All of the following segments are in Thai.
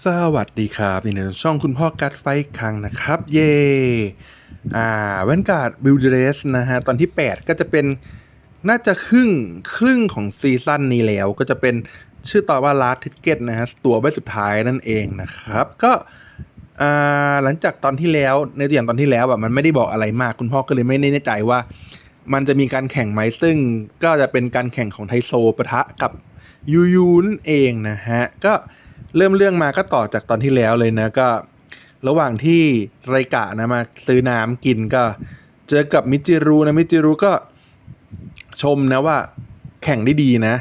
สวัสดีครับนี่ในช่องคุณพ่อกัดไฟครั้งนะครับ เย่อ่าแวนการ์ดบิลเดสนะฮะ ตอนที่ 8 ก็จะเป็นน่าจะครึ่งครึ่งของซีซั่นนี้แล้ว ก็จะเป็นชื่อต่อว่าลาทิเก็ตนะฮะ ตัวใบสุดท้ายนั่นเองนะครับ ก็อ่าหลังจากตอนที่แล้วในตัวอย่างตอนที่แล้วแบบมันไม่ได้บอกอะไรมาก คุณพ่อก็เลยไม่แน่ใจว่า มันจะมีการแข่งไหมซึ่งก็จะเป็นการแข่งของไทโซปะทะกับยูยูนั่นเองนะฮะก็ เริ่มเรื่องมาก็ต่อจากตอนที่แล้วเลยนะก็ระหว่างที่ไรกะนะมาซื้อน้ำกินก็ เจอกับมิจิรุนะมิจิรุก็ชมนะว่าแข่งได้ดีนะ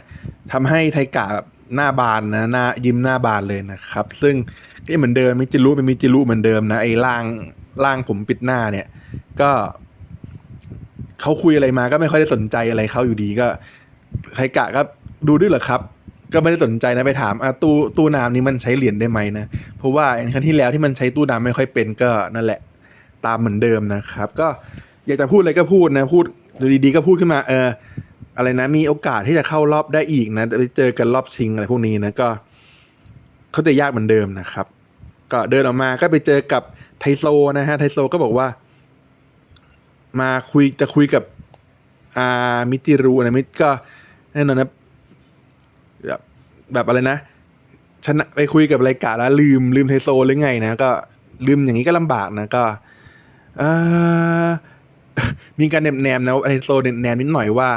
ทำให้ไทกะแบบหน้าบานนะหน้ายิ้มหน้าบานเลยนะครับ ซึ่งก็เหมือนเดิมมิจิรุเป็นมิจิรุเหมือนเดิมนะไอ้ล่างล่างผมปิดหน้าเนี่ย ก็เขาคุยอะไรมาก็ไม่ค่อยได้สนใจอะไรเขาอยู่ดีก็ไทกะก็ดูด้วยเหรอครับ ก็ไม่ได้สนใจนะไปถามอะตู้ตู้น้ำนี้มันใช้เหรียญได้ไหมนะ เพราะว่าอย่างครั้งที่แล้วที่มันใช้ตู้น้ำไม่ค่อยเป็นก็นั่นแหละ ตามเหมือนเดิมนะครับ ก็อยากจะพูดอะไรก็พูดนะพูดดีๆก็พูดขึ้นมา เออ อะไรนะ มีโอกาสที่จะเข้ารอบได้อีกนะไปเจอกันรอบชิงอะไรพวกนี้นะก็เขาจะยากเหมือนเดิมนะครับ ก็เดินออกมาก็ไปเจอกับไทโซนะฮะไทโซก็บอกว่า มาคุยจะคุยกับอามิจิรุนะมิก็แน่นอนนะ แบบอะไรนะชนะไปคุยกับไรกะแล้วลืมลืมไทโซหรือไงนะก็ลืมอย่างนี้ก็ลำบากนะก็มีการแนมแนมๆนะไทโซแนมแนมนิดหน่อยว่า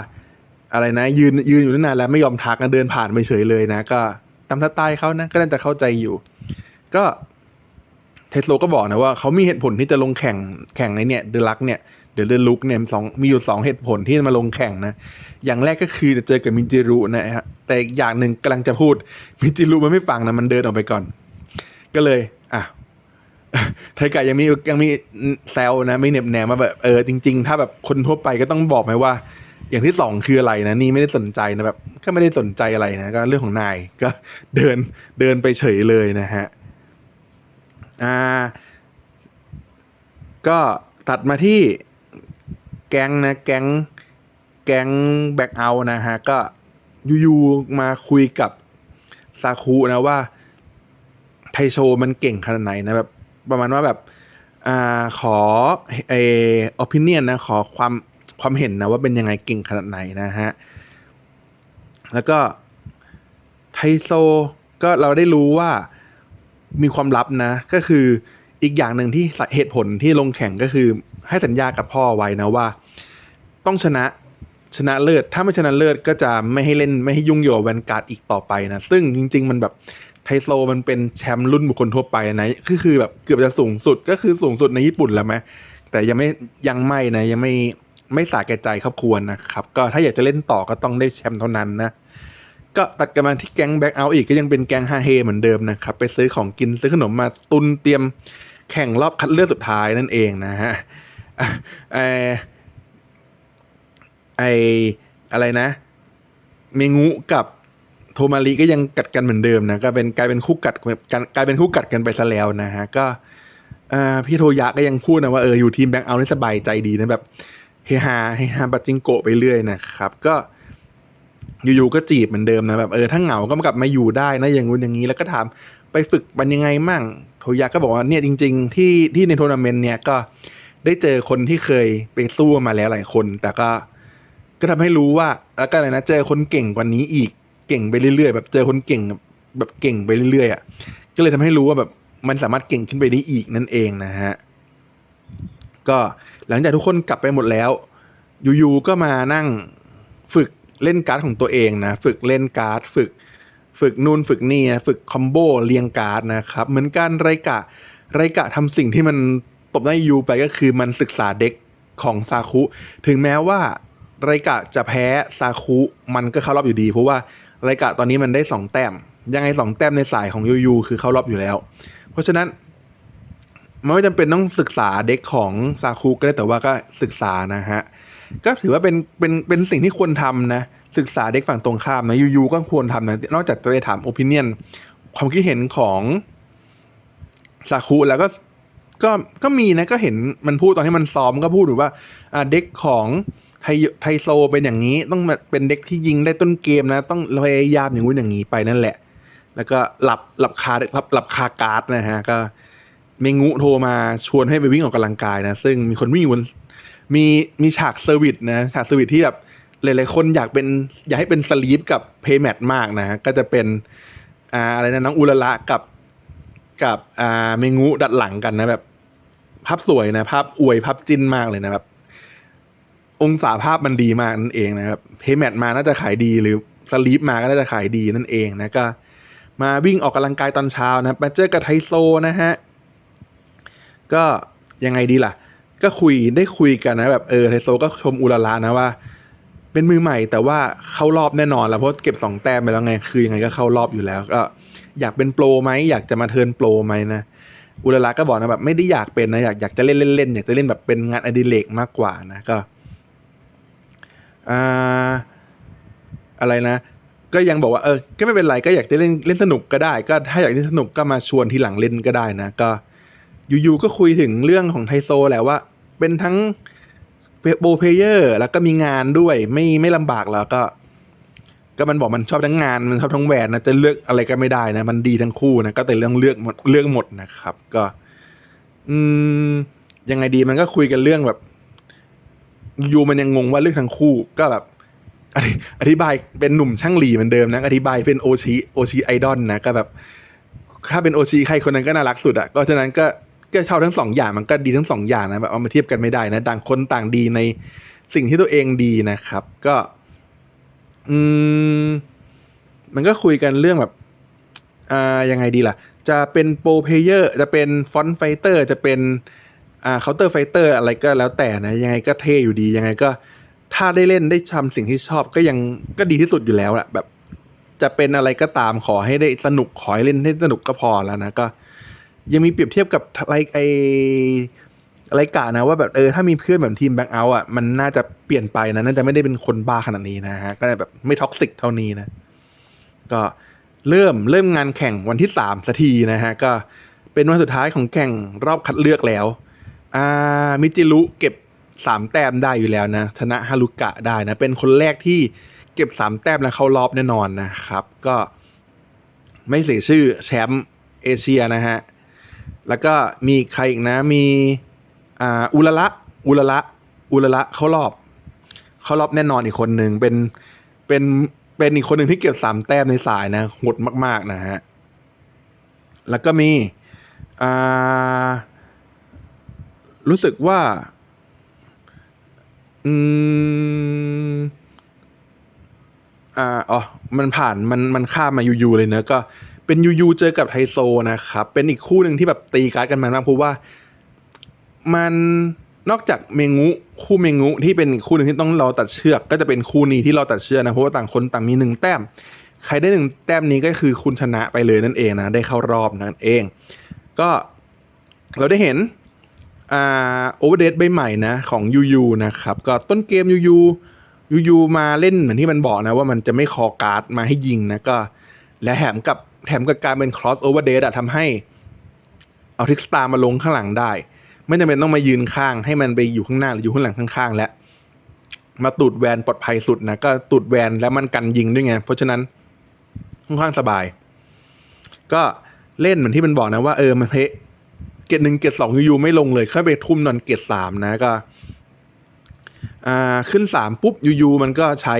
อะไรนะ ยืนยืนอยู่นานแล้วไม่ยอมทักนะเดินผ่านไปเฉยเลยนะ ก็ตามสไตล์เขานะ ก็น่าจะเข้าใจอยู่ ก็เทสโลก็บอกนะว่าเขามีเหตุผลที่จะลงแข่งแข่งในเนี่ยเดลักเนี่ยเเดลเดลุกเนี่ยสองมีอยู่สองเหตุผลที่มาลงแข่งนะ อย่างแรกก็คือจะเจอกับมิจิรุนะฮะแต่อีกอย่างหนึ่งกำลังจะพูดมิจิรุมันไม่ฟังนะมันเดินออกไปก่อน ก็เลย อะไทกะยังมียังมีแซวนะ ไม่เหน็บแนมมาแบบเออจริง ๆ ถ้าแบบคนทั่วไปก็ต้องบอกไหมว่า อย่างที่สองคืออะไรนะ นี่ไม่ได้สนใจนะแบบก็ไม่ได้สนใจอะไรนะ ก็เรื่องของนายก็เดินเดินไปเฉยเลยนะฮะอ่า ก็ตัดมาที่ แก๊งนะแก๊งแก๊งแบ็กเอานะฮะก็ยูๆมาคุยกับซาคุนะว่าไทโชมันเก่งขนาดไหนนะแบบประมาณว่าแบบอ่าขอเออ opinion นะขอความความเห็นนะว่าเป็นยังไงเก่งขนาดไหนนะฮะแล้วก็ไทโซก็เราได้รู้ว่ามีความลับนะ ก็คืออีกอย่างหนึ่งที่เหตุผลที่ลงแข่งก็คือ ให้สัญญากับพ่อไว้นะว่า ต้องชนะชนะเลิศถ้าไม่ชนะเลิศก็จะไม่ให้เล่นไม่ให้ยุ่งเกี่ยวกับแวนการ์ดอีกต่อไปนะ ซึ่งจริง ๆ มันแบบไทโซมันเป็นแชมป์รุ่นบุคคลทั่วไปนะก็คือแบบเกือบจะสูงสุดก็คือสูงสุดในญี่ปุ่นแล้วไหมแต่ยังไม่ยังไม่นะยังไม่ไม่สาแก่ใจครอบครัวนะครับ ก็ถ้าอยากจะเล่นต่อก็ต้องได้แชมป์เท่านั้นนะ ก็ตัดกันมาที่แก๊งแบ็กเอาอีกก็ยังเป็นแก๊งฮาเฮเหมือนเดิมนะครับ ไปซื้อของกินซื้อขนมมาตุนเตรียมแข่งรอบคัดเลือกสุดท้ายนั่นเองนะฮะ อะเอไออะไรนะ เมงุกับโทมารีก็ยังกัดกันเหมือนเดิมนะก็เป็นกลายเป็นคู่กัดกันกลายเป็นคู่กัดกันไปซะแล้วนะฮะก็พี่โทยะก็ยังพูดนะว่าเอออยู่ทีมแบ็กเอานี่สบายใจดีนะแบบเฮฮาเฮฮาปัจจิงโกะไปเรื่อยนะครับ ก็อยู่ๆก็จีบเหมือนเดิมนะแบบเออถ้าเหงาก็กลับมาอยู่ได้นะอย่างงู้นอย่างนี้แล้วก็ถามไปฝึกมันยังไงมั่ง โทยะก็บอกว่าเนี่ยจริง ๆ ที่ที่ในทัวร์นาเมนต์เนี่ยก็ ได้เจอคนที่เคยไปสู้มาแล้วหลายคน แต่ก็ก็ทำให้รู้ว่า แล้วก็อะไรนะเจอคนเก่งกว่านี้อีกเก่งไปเรื่อยๆแบบเจอคนเก่งแบบเก่งไปเรื่อยๆอะก็เลยทำให้รู้ว่าแบบมันสามารถเก่งขึ้นไปได้อีกนั่นเองนะฮะก็หลังจากทุกคนกลับไปหมดแล้วยูๆก็มานั่งฝึกเล่นการ์ดของตัวเองนะ ฝึกเล่นการ์ด ฝึก ฝึกนู่นฝึกนี่นะฝึกคอมโบเรียงการ์ดนะครับ เหมือนกันไรกะไรกะทำสิ่งที่มัน ตบหน้ายูไปก็คือมันศึกษาเด็กของซาคุ ถึงแม้ว่าไรกะจะแพ้ซาคุมันก็เข้ารอบอยู่ดี เพราะว่าไรกะตอนนี้มันได้สองแต้ม ยังไงสองแต้มในสายของยูยูคือเข้ารอบอยู่แล้ว เพราะฉะนั้นมันไม่จำเป็นต้องศึกษาเด็กของซาคุก็ได้แต่ว่าก็ศึกษานะฮะ ก็ถือว่าเป็นเป็นเป็นสิ่งที่ควรทำนะ ศึกษาเด็กฝั่งตรงข้ามนะยูยูก็ควรทำนะนอกจากจะไปถามโอปิเนียนความคิดเห็นของซาคุแล้วก็ ก็ก็มีนะก็เห็นมันพูดตอนที่มันซ้อมก็พูดอยู่ว่าอ่าเด็กของไทไทโซเป็นอย่างนี้ต้องเป็นเด็กที่ยิงได้ต้นเกมนะ ต้องพยายามอย่างนู้นอย่างนี้ไปนั่นแหละ แล้วก็หลับหลับคาหลับหลับคาการ์ดนะฮะ ก็เมงุโทรมาชวนให้ไปวิ่งออกกำลังกายนะ ซึ่งมีคนวิ่งอยู่บนมีมีฉากเซอร์วิสนะฉากเซอร์วิสที่แบบหลายๆคนอยากเป็นอยากให้เป็นสลีปกับเพย์แมทมากนะฮะก็จะเป็นอ่าอะไรนะน้องอุลละกับกับอ่าเมงุดัดหลังกันนะแบบ ภาพสวยนะ ภาพอวยภาพจิ้นมากเลยนะแบบองศาภาพมันดีมากนั่นเองนะครับเพย์แมทมาน่าจะขายดีหรือสลีปมาก็น่าจะขายดีนั่นเองนะก็ มาวิ่งออกกำลังกายตอนเช้านะมาเจอกับไทโซนะฮะก็ยังไงดีล่ะ ก็คุยได้คุยกันนะแบบเออไทโซก็ชมอุลาลานะว่า เป็นมือใหม่แต่ว่าเข้ารอบแน่นอนแล้วเพราะเก็บสองแต้มไปแล้วไงคือยังไงก็เข้ารอบอยู่แล้ว ก็ อยากเป็นโปรไหมอยากจะมาเทิร์นโปรไหมนะ อุลลาก็บอกนะแบบไม่ได้อยากเป็นนะอยากอยากจะเล่นเล่นๆอยากจะเล่นแบบเป็นงานอดิเรกมากกว่านะก็อ่าอะไรนะ ก็ยังบอกว่าเออก็ไม่เป็นไรก็อยากจะเล่นเล่นสนุกก็ได้ ก็ถ้าอยากเล่นสนุกก็มาชวนทีหลังเล่นก็ได้นะ ก็อยู่ๆก็คุยถึงเรื่องของไทโซแหละว่า เป็นทั้งโบเพเยอร์แล้วก็มีงานด้วยไม่ไม่ลำบากแล้วก็ ก็มันบอกมันชอบทั้งงานมันชอบทั้งแหวนนะจะเลือกอะไรก็ไม่ได้นะ มันดีทั้งคู่นะก็แต่เรื่องเลือกหมดเลือกหมดนะครับ ก็ อืมยังไงดีมันก็คุยกันเรื่องแบบ ยูมันยังงงว่าเรื่องทั้งคู่ ก็แบบอธิอธิบายเป็นหนุ่มช่างหลีเหมือนเดิมนะอธิบายเป็นโอชิโอชิไอดอลนะก็แบบถ้าเป็นโอชิใครคนนั้นก็น่ารักสุดอะ่ะก็ฉะนั้นก็ก็ชอบทั้งสองอย่างมันก็ดีทั้งสองอย่างนะแบบเอามาเทียบกันไม่ได้นะต่างคนต่างดีในสิ่งที่ตัวเองดีนะครับ ก็ อืม มันก็คุยกันเรื่องแบบ อ่า ยังไงดีล่ะ จะเป็นโปรเพเยอร์ จะเป็นฟอนต์ไฟเตอร์ จะเป็น อ่าเคาน์เตอร์ไฟเตอร์อะไรก็แล้วแต่นะ ยังไงก็เท่อยู่ดี ยังไงก็ ถ้าได้เล่นได้ทำสิ่งที่ชอบก็ยังก็ดีที่สุดอยู่แล้วแหละแบบ จะเป็นอะไรก็ตามขอให้ได้สนุกขอให้เล่นให้สนุกก็พอแล้วนะก็ ยังมีเปรียบเทียบกับไรไอ ไรกะนะว่าแบบเออถ้ามีเพื่อนแบบทีมแบ็กเอาท์อะมันน่าจะเปลี่ยนไปนะน่าจะไม่ได้เป็นคนบ้าขนาดนี้นะฮะก็แบบไม่ท็อกซิกเท่านี้นะ ก็เริ่มเริ่มงานแข่งวันที่สามสักทีนะฮะก็เป็นวันสุดท้ายของแข่งรอบคัดเลือกแล้วอ่ามิจิรุเก็บสามแต้มได้อยู่แล้วนะ ชนะฮารุกะได้นะ เป็นคนแรกที่เก็บสามแต้มแล้วเข้ารอบแน่นอนนะครับ ก็ไม่เสียชื่อแชมป์เอเชียนะฮะ แล้วก็มีใครอีกนะมี อ่าอุลละอุลละอุลละเขารอบเขารอบแน่นอนอีกคนหนึ่งเป็นเป็นเป็นอีกคนหนึ่งที่เก็บสามแต้มในสายนะหดมาก ๆ นะฮะ แล้วก็มีอ่ารู้สึกว่า อืมอ่าอ๋อ มันผ่านมันมันข้ามมายูยูเลยเนอะก็เป็นยูยูเจอกับไทโซนะครับ เป็นอีกคู่หนึ่งที่แบบตีการ์ดกันมามากเพราะว่า มันนอกจากเมงุคู่เมงุที่เป็นคู่หนึ่งที่ต้องรอตัดเชือก ก็จะเป็นคู่นี้ที่รอตัดเชือกนะเพราะว่าต่างคนต่างมีหนึ่งแต้ม ใครได้หนึ่งแต้มนี้ก็คือคุณชนะไปเลยนั่นเองนะได้เข้ารอบนั่นเอง ก็เราได้เห็นอ่าโอเวอร์เดใบใหม่นะของยูยูนะครับก็ต้นเกมยูยูยูยูมาเล่นเหมือนที่มันบอกนะว่ามันจะไม่คอการ์ดมาให้ยิงนะก็ และแถมกับแถมกับการเป็น cross over d a t อะทำให้เอาทิกสตาร์มาลงข้างหลังได้ ไม่จำเป็นต้องมายืนข้าง ให้มันไปอยู่ข้างหน้าหรืออยู่ข้างหลังข้างๆ และมาตูดแวนปลอดภัยสุดนะก็ตูดแวนแล้วมันกันยิงด้วยไง เพราะฉะนั้นค่อนข้างสบาย ก็เล่นเหมือนที่มันบอกนะว่าเออมันเพเกตหนึ่งเกตสองยูไม่ลงเลยค่อยไปทุ่มนอนเกตสามนะก็ อ่าขึ้นสามปุ๊บยูมันก็ใช้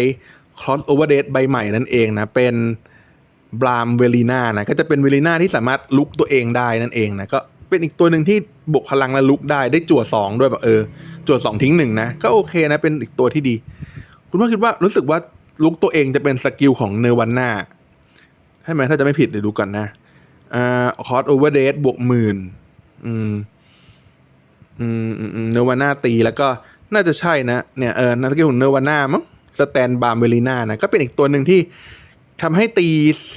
cross over d a t ใบใหม่นั่นเองนะ เป็นบรามเวลีนานะก็จะเป็นเวลีนาที่สามารถลุกตัวเองได้นั่นเองนะก็ เป็นอีกตัวหนึ่งที่บวกพลังและลุกได้ได้จั่วสองด้วยแบบเออจั่วสองทิ้งหนึ่งนะ ก็โอเคนะเป็นอีกตัวที่ดี คุณว่าคิดว่ารู้สึกว่าลุกตัวเองจะเป็นสกิลของเนวันนาใช่ไหมถ้าจะไม่ผิดเดี๋ยวดูก่อนนะอ่าคอร์สโอเวอร์เดบวกหมื่นอืมอืมอืมเนวาน่าตีแล้วก็น่าจะใช่นะ เนี่ยเออนาสกิลของเนวาน่ามั้งสแตนบาร์เวลีนานะ ก็เป็นอีกตัวหนึ่งที่ทำให้ตี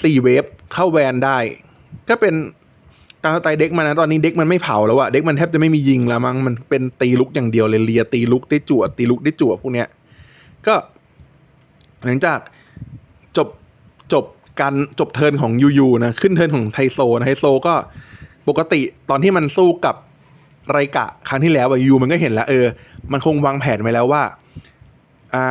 สี่เวฟเข้าแวนได้ ก็เป็นารสไตล์เด็กมันนะตอนนี้เด็กมันไม่เผาแล้วอะเด็กมันแทบจะไม่มียิงแล้วมั้งมันเป็นตีลุกอย่างเดียวเลยเลียตีลุกได้จั่วตีลุกได้จั่วพวกเนี้ยก็ หลังจากจบจบการจบเทิร์นของยูยูนะขึ้นเทิร์นของไทโซนะไทโซก็ปกติตอนที่มันสู้กับไรกะครั้งที่แล้วอะยูมันก็เห็นแล้ว เออ มันคงวางแผนไว้แล้วว่าอ่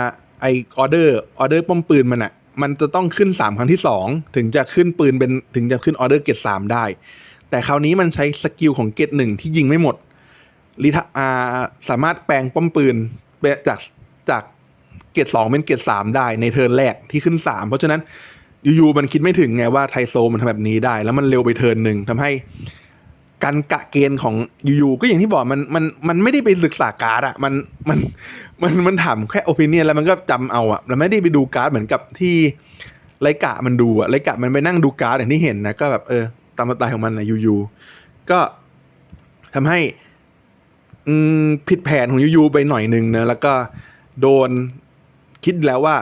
าไอออเดอร์ออเดอร์ป้อมปืนมันอะ มันจะต้องขึ้นสามครั้งที่สองถึงจะขึ้นปืนเป็นถึงจะขึ้นออเดอร์เกตสามได้ แต่คราวนี้มันใช้สกิลของเกตหนึ่งที่ยิงไม่หมดลิทาอาสามารถแปลงป้อมปืนจากจากเกตสองเป็นเกตสามได้ในเทิร์นแรกที่ขึ้นสามเพราะฉะนั้นอยู่ๆมันคิดไม่ถึงไงว่าไทโซมันทำแบบนี้ได้ แล้วมันเร็วไปเทิร์นหนึ่งทำให้ การกะเกณฑ์ของอยู่ๆก็อย่างที่บอกมันมันมันไม่ได้ไปศึกษาการ์ดอะมันมันมันมันถามแค่โอปิเนียนแล้วมันก็จำเอาอะแล้วไม่ได้ไปดูการ์ดเหมือนกับที่ไรกะมันดูอะไรกะมันไปนั่งดูการ์ดอย่างที่เห็นนะก็แบบเออตามสไตล์ของมันนะยูๆก็ทำให้อืมผิดแผนของยูยูไปหน่อยหนึ่งนะแล้วก็โดนคิดแล้วว่า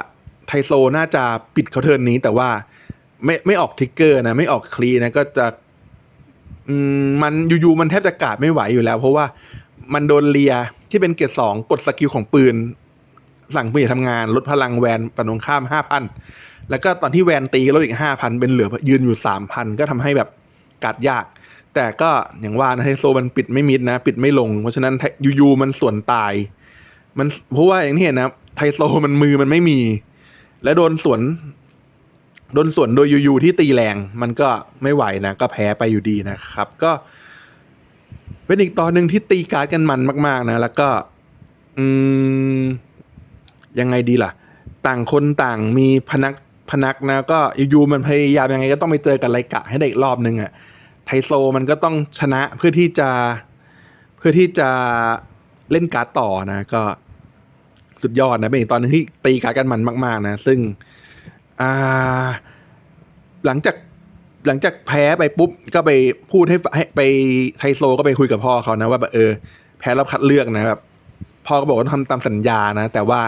ไทโซน่าจะปิดเขาเทิร์นนี้แต่ว่าไม่ไม่ออกทิกเกอร์นะไม่ออกคลีนะก็จะ อืมมันยูๆมันแทบจะกาดไม่ไหวอยู่แล้ว เพราะว่ามันโดนเลียที่เป็นเกรดสองกดสกิลของปืน สั่งปืนอย่าทำงานลดพลังแวนปนงข้ามห้าพันแล้วก็ตอนที่แวนตีลดอีกห้าพันเป็นเหลือยืนอยู่สามพันก็ทำให้แบบกัดยาก แต่ก็อย่างว่านะไทโซมันปิดไม่มิดนะ ปิดไม่ลง เพราะฉะนั้นยูๆมันส่วนตาย มันเพราะว่าอย่างที่เห็นนะไทโซมันมือมันไม่มี และโดนสวน โดนส่วนโดยยูที่ตีแรง มันก็ไม่ไหวนะ ก็แพ้ไปอยู่ดีนะครับ ก็ เป็นอีกตอนหนึ่งที่ตีการ์ดกันมันมาก ๆ นะ แล้วก็ อืม ยังไงดีล่ะ ต่างคนต่างมีพนักพนักนะ ก็ยูมันพยายามยังไงก็ต้องไปเจอกับไรกะให้ได้อีกรอบนึงอะ่ะไทโซมันก็ต้องชนะเพื่อที่จะ เพื่อที่จะเล่นการ์ดต่อนะ ก็สุดยอดนะเป็นอีกตอนหนึงที่ตีการ์ดกันมันมาก ๆ นะ ซึ่ง อ่า หลังจากหลังจากแพ้ไปปุ๊บ ก็ไปพูดให้ให้ไปไทโซก็ไปคุยกับพ่อเขานะว่าแบบเออ แพ้รอบคัดเลือกนะแบบพ่อก็บอกว่าต้องทำตามสัญญานะ แต่ว่า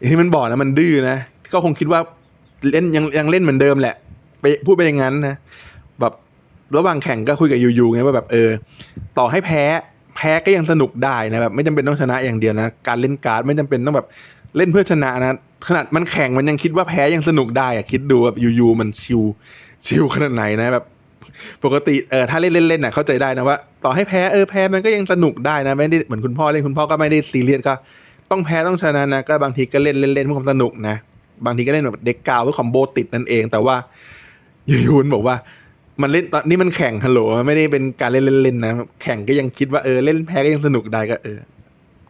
อที่มันบอกนะมันดื้อนะ ก็คงคิดว่าเล่นยังยังเล่นเหมือนเดิมแหละ ไปพูดไปอย่างนั้นนะแบบระหว่างแข่งก็คุยกับยูยูไงว่าแบบเออ ต่อให้แพ้ แพ้ก็ยังสนุกได้นะแบบไม่จำเป็นต้องชนะอย่างเดียวนะ การเล่นการ์ดไม่จำเป็นต้องแบบ เล่นเพื่อชนะนะขนาดมันแข่งมันยังคิดว่าแพ้ยังสนุกได้อะคิดดูแบบยูๆมันชิวชิวขนาดไหนนะแบบปกติเออถ้าเล่นเล่นๆน่ะเข้าใจได้นะว่า ต่อให้แพ้เออแพ้มันก็ยังสนุกได้นะไม่ได้เหมือนคุณพ่อเล่นคุณพ่อก็ไม่ได้ซีเรียสก็ ต้องแพ้ต้องชนะนะก็บางทีก็เล่นเล่นๆเพื่อความสนุกนะบางทีก็เล่นแบบเด็กกาวเพื่อคอมโบติดนั่นเอง แต่ว่ายูๆมันบอกว่า มันเล่นตอนนี้มันแข่งฮัลโหลไม่ได้เป็นการเล่นเล่นๆนะแข่งก็ยังคิดว่าเออเล่นแพ้ก็ยังสนุกได้ก็เออ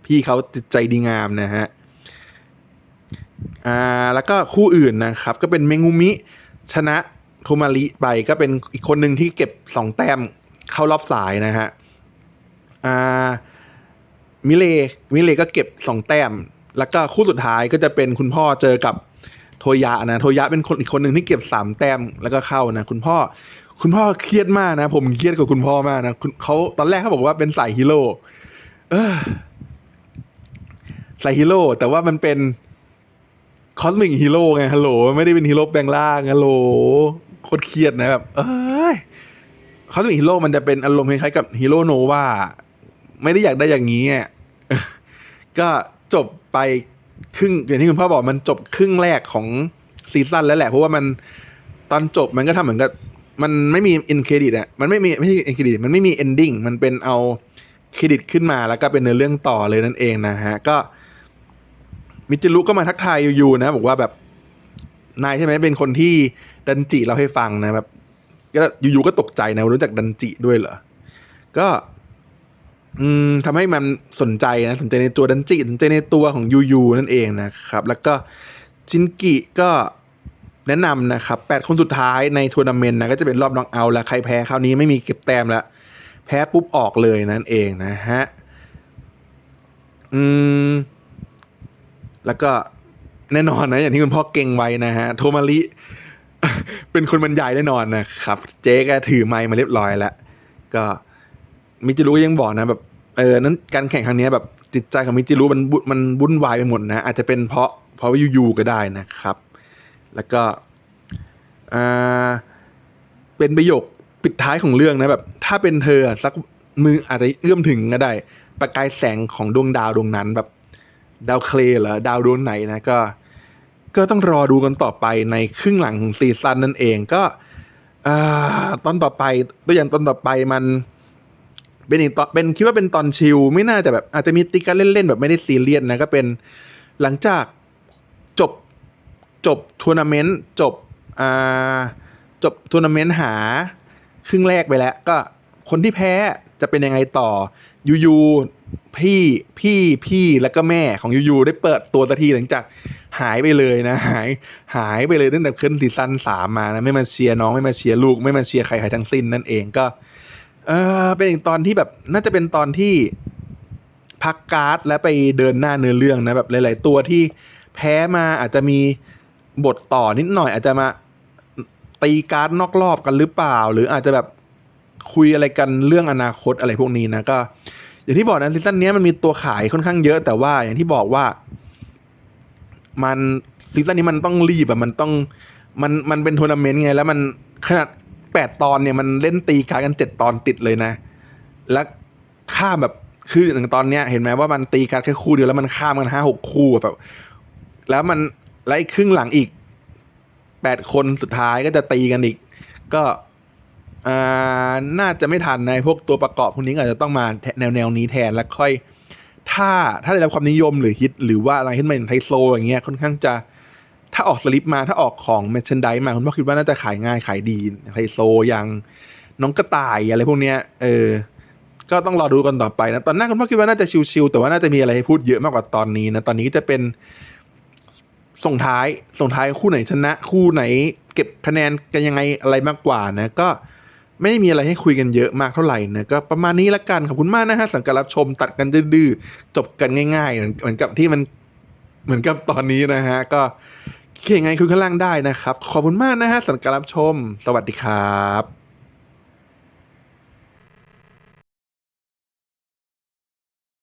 พี่เขาจิตใจดีงามนะฮะ อ่าแล้วก็คู่อื่นนะครับ ก็เป็นเมงุมิชนะโทมาริไปก็เป็นอีกคนหนึ่งที่เก็บสองแต้มเข้ารอบสายนะฮะอ่ามิเลมิเลก็เก็บสองแต้ม แล้วก็คู่สุดท้ายก็จะเป็นคุณพ่อเจอกับโทยะนะโทยะเป็นคนอีกคนหนึ่งที่เก็บสามแต้มแล้วก็เข้านะคุณพ่อ คุณพ่อเครียดมากนะ ผมเครียดกับคุณพ่อมากนะเขาตอนแรกเขาบอกว่าเป็นสายฮีโร่สายฮีโร่แต่ว่ามันเป็น คอสมิกฮีโร่ไงฮัลโหลไม่ได้เป็นฮีโร่แปลงร่างฮัลโหลโคตรเครียดนะแบบเอ้ยคอสมิกฮีโร่มันจะเป็นอารมณ์คล้ายๆกับฮีโร่โนวาไม่ได้อยากได้อย่างนี้อะก็จบไปครึ่งอย่างที่คุณพ่อบอกมันจบครึ่งแรกของซีซั่นแล้วแหละเพราะว่ามันตอนจบมันก็ทำเหมือนกับมันไม่มีเอ็นเครดิตอะมันไม่มีไม่ใช่เอ็นเครดิตมันไม่มีเอนดิ้งมันเป็นเอาเครดิตขึ้นมาแล้วก็เป็นเนื้อเรื่องต่อเลยนั่นเองนะฮะ ก็ มิจิรุก็มาทักทายยูนะ บอกว่าแบบนายใช่ไหมเป็นคนที่ดันจิเราให้ฟังนะแบบก็ยูๆก็ตกใจนะรู้จักดันจิด้วยเหรอก็ อืมทำให้มันสนใจนะสนใจในตัวดันจิสนใจในตัวของยูยูนั่นเองนะครับ แล้วก็จินกิก็แนะนำนะครับแปดคนสุดท้ายในทัวร์นาเมนต์นะก็จะเป็นรอบน็อกเอาท์แล้วใครแพ้คราวนี้ไม่มีเก็บแต้มแล้วแพ้ปุ๊บออกเลยนั่นเองนะฮะ อืม แล้วก็แน่นอนนะอย่างที่คุณพ่อเก่งไว้นะฮะโทมาริเป็นคนบรรยายแน่นอนนะครับ เจ๊ก็ถือไมค์มาเรียบร้อยแล้ว ก็มิจิรุก็ยังบอกนะแบบเออนั้นการแข่งครั้งนี้แบบจิตใจของมิจิรุมันบุมันวุ่นวายไปหมดนะ อาจจะเป็นเพราะเพราะว่ายูๆก็ได้นะครับ แล้วก็อ่าเป็นประโยคปิดท้ายของเรื่องนะแบบ ถ้าเป็นเธอสักมืออาจจะเอื้อมถึงก็ได้ ประกายแสงของดวงดาวดวงนั้นแบบ ดาวเคลเหรอดาวดวงไหนนะก็ ก็ต้องรอดูกันต่อไปในครึ่งหลังของซีซั่นนั่นเองก็อตอนต่อไปตัวอย่างตอนต่อไปมันเป็นอีกตอนเป็นคิดว่าเป็นตอนชิลไม่น่าจะแบบ อาจจะมีตีกันเล่นๆแบบไม่ได้ซีเรียสนะก็เป็นหลังจากจบจบทัวร์นาเมนต์จบอ่าจบทัวร์นาเมนต์หา ครึ่งแรกไปแล้ว ก็คนที่แพ้จะเป็นยังไงต่อ ยูยูพี่พี่พี่แล้วก็แม่ของยูยูได้เปิดตัวสักทีหลังจากหายไปเลยนะ หายหายไปเลยตั้งแต่ขึ้นซีซั่นสามมานะไม่มาเชียร์น้องไม่มาเชียร์ลูก ไม่มาเชียร์ใครใครทั้งสิ้นนั่นเองก็ เออเป็นอีกตอนที่แบบน่าจะเป็นตอนที่พักการ์ดและไปเดินหน้าเนื้อเรื่องนะแบบหลาย ๆ ตัวที่แพ้มาอาจจะมีบทต่อนิดหน่อยอาจจะมาตีการ์ดนอกรอบกันหรือเปล่า หรืออาจจะแบบ คุยอะไรกันเรื่องอนาคตอะไรพวกนี้นะก็ อย่างที่บอกนะซีซั่นนี้มันมีตัวขายค่อนข้างเยอะแต่ว่าอย่างที่บอกว่า มันซีซั่นนี้มันต้องรีบอะมันต้องมันมันเป็นทัวร์นาเมนต์ไง แล้วมันขนาดแปดตอนเนี่ยมันเล่นตีการกันเจ็ดตอนติดเลยนะ แล้วข้ามแบบคืออย่างตอนเนี้ยเห็นไหมว่ามันตีการแค่คู่เดียวแล้วมันข้ามกันห้าหกคู่แบบแล้วมันไล่ครึ่งหลังอีกแปดคนสุดท้ายก็จะตีกันอีก ก็ อ่าน่าจะไม่ทันในพวกตัวประกอบพวกนี้อาจจะต้องมาแนวแนวนี้แทนแล้วค่อย ถ้าถ้าได้รับความนิยมหรือฮิต หรือว่าอะไรขึ้นมาอย่างไทโซอย่างเงี้ยค่อนข้างจะถ้าออกสลิปมาถ้าออกของเมชชันไดมาคุณพ่อคิดว่าน่าจะขายง่ายขายดีไทโซอย่างน้องกระต่ายอะไรพวกเนี้ยเออก็ต้องรอดูกันต่อไปนะตอนหน้าคุณพ่อคิดว่าน่าจะชิวๆแต่ว่าน่าจะมีอะไรให้พูดเยอะมากกว่าตอนนี้นะตอนนี้จะเป็นส่งท้ายส่งท้ายคู่ไหนชนะ คู่ไหน เก็บคะแนนกันยังไงอะไรมากกว่านะ ก็ ไม่ได้มีอะไรให้คุยกันเยอะมากเท่าไหร่นะก็ประมาณนี้ละกันขอบคุณมากนะฮะสังกัดรับชมตัดกันดื้อจบกันง่ายๆ เหมือนเหมือนกับที่มันเหมือนกับตอนนี้นะฮะก็เขียนไงคุณข้างล่างได้นะครับ ขอบคุณมากนะฮะสังการรับชม สวัสดีครับ